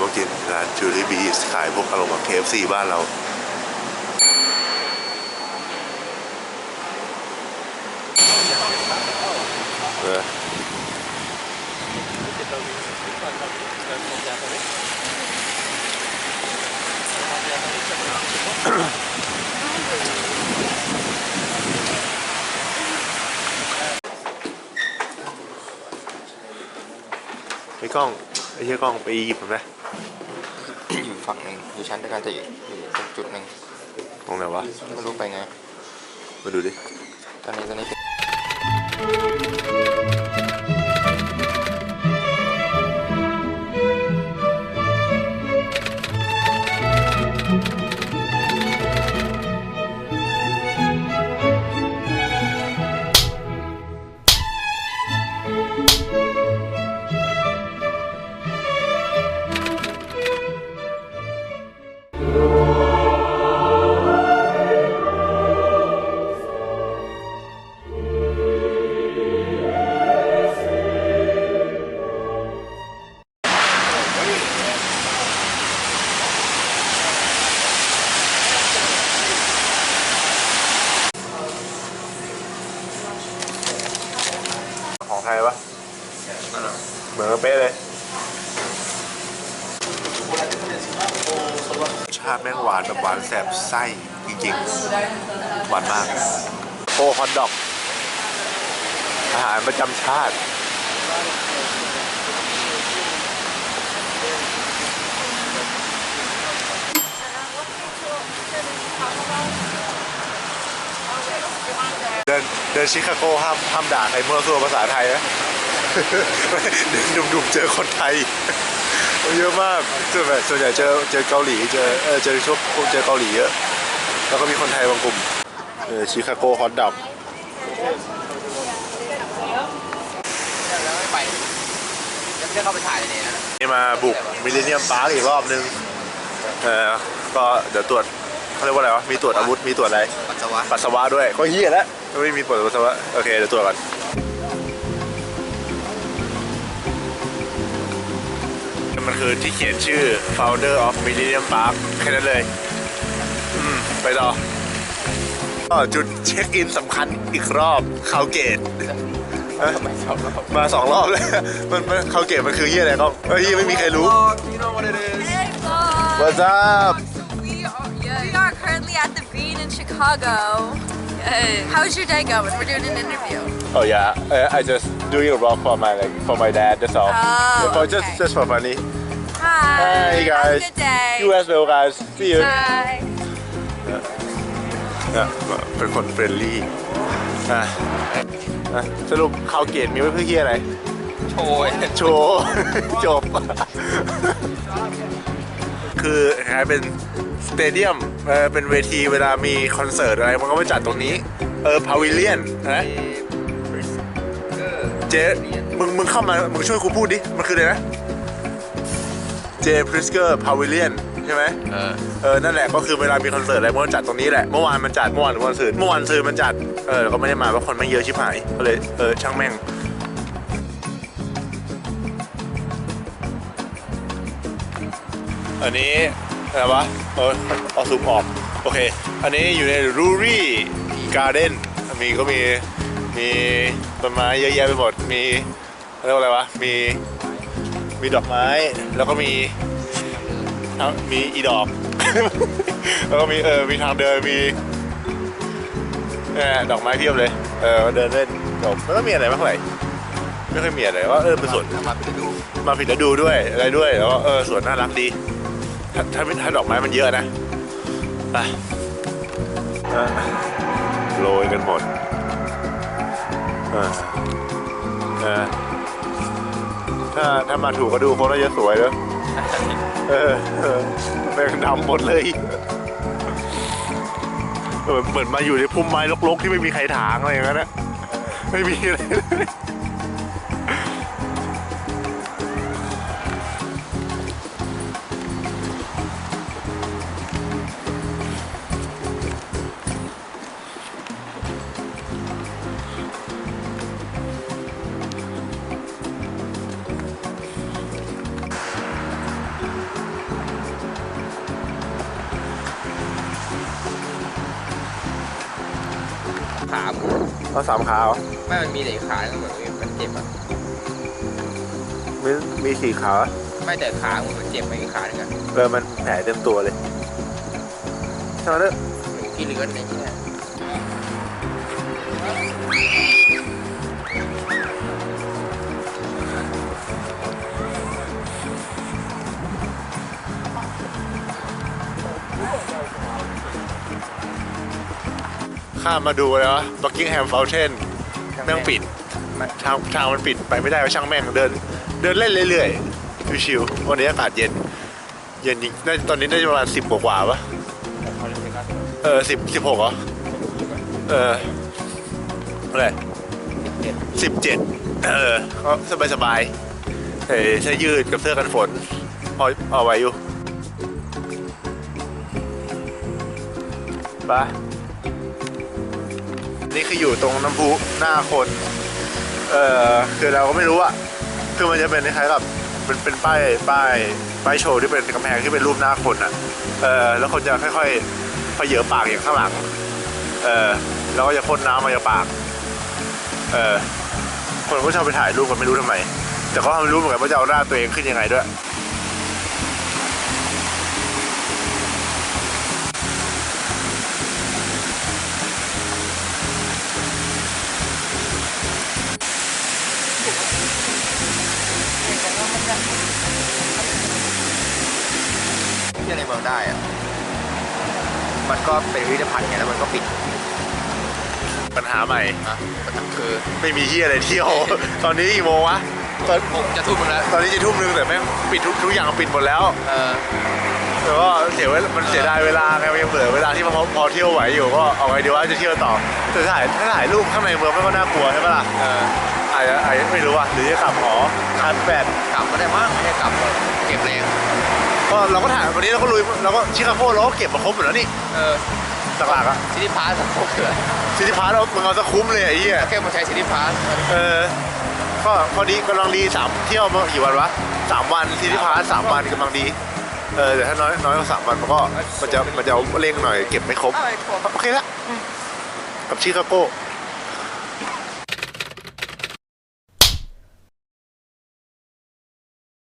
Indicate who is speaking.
Speaker 1: มากินร้านจูรี่บีสขายพวกอารมณ์แบบเคฟซีบ้านเราเออไอ้กล้อง ไอ้เหี้ยกล้องไปหยิบมันไหม
Speaker 2: อยู่ฝั่งหนึ่งอยู่ชั้นเดียวกันแต่อยู่อยู่ตรงจุดหนึ่ง
Speaker 1: ตรงไหนวะ
Speaker 2: ไม่รู้ไปไง
Speaker 1: มาดูดิ
Speaker 2: ตอนนี้ตอนนี้
Speaker 1: งหวานแบบหวานแสบไส้จริงๆ หวานมากโอ้ฮอทดอก อาหารประจำชาติ เดินเดินชิคาโกห้ามห้ามด่าใครมั่วซั่วภาษาไทยนะ เดินดุมๆเจอคนไทย เยอะมากส่วนใหญ่ส่วนใหญ่เจอเจอเกาหลีเจอเออเจอช่วงเจอเกาหลีเยอะ แล้วก็มีคนไทยบางกลุ่มเออชิคาโกฮอตดอก
Speaker 2: แล้วไม่ไปยังไม่ได้เข้าไปถ่ายเลยนะ
Speaker 1: นี่มาบุกมิเลเนียมพาร์คอีกรอบนึงเออก็เดี๋ยวตรวจเขาเรียกว่าอะไรวะมีตรวจอาวุธมีตรวจอะไร
Speaker 2: ปัสสาวะ
Speaker 1: ปัสสาวะด้วยก็เฮียแล้วไม่มีตรวจปัสสาวะโอเคเดี๋ยวตรวจก่อน มันคือที่เขียนชื่อ founder of Millennium Park แค่นั้นเลย อืม ไปต่อก็จุดเช็คอินสำคัญอีกรอบคาวเกต
Speaker 2: ทำไมชอบเรา
Speaker 1: มาสองรอบแล้ว มันมันคาวเกตมันคือเฮียอะไรก็เฮ้ยเฮียไม่มีใครรู้
Speaker 2: you know what it is
Speaker 3: Hey, vlog.
Speaker 1: What's up
Speaker 3: We are, we are currently at the Bean in Chicago. Yay. How's your day going? We're doing an interview.
Speaker 1: Oh yeah, I, I just doing a vlog for my like for my dad. That's all.
Speaker 3: Oh,
Speaker 1: Yeah, for just
Speaker 3: okay.
Speaker 1: just for funny.
Speaker 3: Hi.
Speaker 1: Hey guys.
Speaker 3: Have a good day.
Speaker 1: You as well guys. See you.
Speaker 3: Bye.
Speaker 1: เนี่ยเป็นคนเฟรนลี่อะอะสรุปข่าวเกตมีไว้เพื่อเฮียอะไร
Speaker 2: โชว์
Speaker 1: โชว์ จบ คือคล้ายๆเป็นสเตเดียมเออเป็นเวทีเวลามีคอนเสิร์ตอะไร มันก็มาจัดตรงนี้ เออพาวิเลียนนะเจมึงมึงเข้ามา มึงช่วยกูพูดดิ มันคืออะไรนะ เจพริสเกอร์พาวิเลียนใช่ไหม
Speaker 2: เออ
Speaker 1: เออนั่นแหละก็คือเวลามีคอนเสิร์ตอะไรมันก็จัดตรงนี้แหละเมื่อวานมันจัดเมื่อวานหรือวันศุกร์เมื่อวานซื้อมันจัดเออก็ไม่ได้มาเพราะคนไม่เยอะชิบหายก็เลยเออช่างแม่งอันนี้อะไรวะเออเอาซูมออกโอเค อันนี้อยู่ในรูรี่การ์เด้นมีก็มีมีต้นไม้เยอะแยะไปหมดมีเรียกว่าอะไรวะมี มีดอกไม้ แล้วก็มีทั้งมีอีดอก แล้วก็มีเออมีทางเดินมีเออดอกไม้เพียบเลย เออเดินเล่นจบไม่ต้องมีอะไรมากเท่าไหร่ไม่ค่อยมีอะไรว่าเออเป็นสวน
Speaker 2: มาไปดู
Speaker 1: มาผิดฤดูด้วยอะไรด้วยแล้วก็เออสวนน่ารักดี ถ้าถ้าถ้าดอกไม้มันเยอะนะไปอะโรยกันหมดอะอะ ถ้าถ้ามาถูกก็ดูคนน่าจะสวยเลยเออเออแม่งดำหมดเลยเอนเหมือนมาอยู่ในพุ่มไม้รกๆที่ไม่มีใครถางอะไรอย่างนั้นนะไม่มีอะไรเลย เอาสามขาเหรอ
Speaker 2: ไม่มันมีแต่ขาเหมือนมันเจ็บอะ
Speaker 1: มีมีสี่ขาเหรอ
Speaker 2: ไม่แต่ขาเหมือนมันเจ็บไปอีกขาหนึงอะ
Speaker 1: เออมันแผลเต็มตัวเลยใช่ไหมเนี่ย
Speaker 2: หนูที่เลือดในที่เนี่ย
Speaker 1: ข้ามมาดูเลยวะบักกิงแฮมฟาวเทนแม่งปิด
Speaker 2: มัน
Speaker 1: ทางทางมันปิดไปไม่ได้ก็ช่างแม่งเดิน เดินเล่นเรื่อยๆ ชิวๆวันนี้อากาศเย็น เย็นจริงน่าตอนนี้น่าจะประมาณสิบกว่าๆปะ
Speaker 2: เขาเรียกว่า
Speaker 1: เออสิบสิบหกเหรอ เอออะไร
Speaker 2: เจ็บ
Speaker 1: สิบเจ็ดเออก็สบายสบายๆเฮ้ยเสื้อยืดกับเสื้อกันฝนพอเอาไว้อยู่ไป นี่คืออยู่ตรงน้ำพุหน้าคน เออคือเราก็ไม่รู้อะคือมันจะเป็นคล้ายๆกับเป็นเป็นป้ายป้ายป้ายโชว์ที่เป็นกำแพงที่เป็นรูปหน้าคนอะเออแล้วคนจะค่อยๆพเยอปากอย่างข้างหลัง เออแล้วก็จะพ่นน้ำมาจากปาก เออคนก็ชอบไปถ่ายรูปกันไม่รู้ทำไม แต่ก็ไม่รู้เหมือนกันว่าจะเอาหน้าตัวเองขึ้นยังไงด้วย
Speaker 2: ที่อะไรเมืองได้อะมันก็เป็นพิพิธภัณฑ์ไงแล้วมันก็ปิด
Speaker 1: ปัญหาใหม่
Speaker 2: นะมันคือ
Speaker 1: ไม่มีที่อะไรเที่ยว ตอนนี้กี่โมงวะตอน
Speaker 2: ผมจะทุ่มนึงแล้ว
Speaker 1: ตอนนี้จะทุ่มนึงแต่แม่งปิดทุกทุกอย่างปิดหมดแล้ว
Speaker 2: เออ
Speaker 1: แต่ก็เสียเวลามันเสียดายเวลาไงมันยังเหลือเวลาที่พอพอเที่ยวไหวอยู่ก็เอาไงดีว่าจะเที่ยวต่อแต่ถ่ายถ้าถ่ายรูปข้างในเมืองไม่ก็น่ากลัวใช่ปะล่ะ
Speaker 2: เออ
Speaker 1: อาจจะอาจจะไม่รู้อะหรือจะขับหอคันแปด
Speaker 2: กลับก็ได้มั้งไม่ได้กลับหรอกเก็บแรง
Speaker 1: ก็เราก็ถ่ายวันนี้เราก็ลุยเราก็ชิคาโก้เราก็เก็บมาครบหมดแล้วนี่
Speaker 2: เออ
Speaker 1: หลักๆอะ
Speaker 2: ซิตี้พาร์ทสักพวกเถื่อน
Speaker 1: ซิตี้พาร์ทเรามึงเอาซะคุ้มเลยไอ้เหี้ย
Speaker 2: แค่มาใช้ซิตี้พาร์ท
Speaker 1: เออก็พอดีกำลังดีสามเที่ยวมากี่วันวะสามวันซิตี้พาร์ทสามวันกำลังดีเออแต่ถ้าน้อยน้อยกว่าสามวันมันก็มันจะมันจะเอาเร่งหน่อยเก็บไม่ครบ
Speaker 3: Alright, cool.
Speaker 1: โอเคละกับชิคาโก้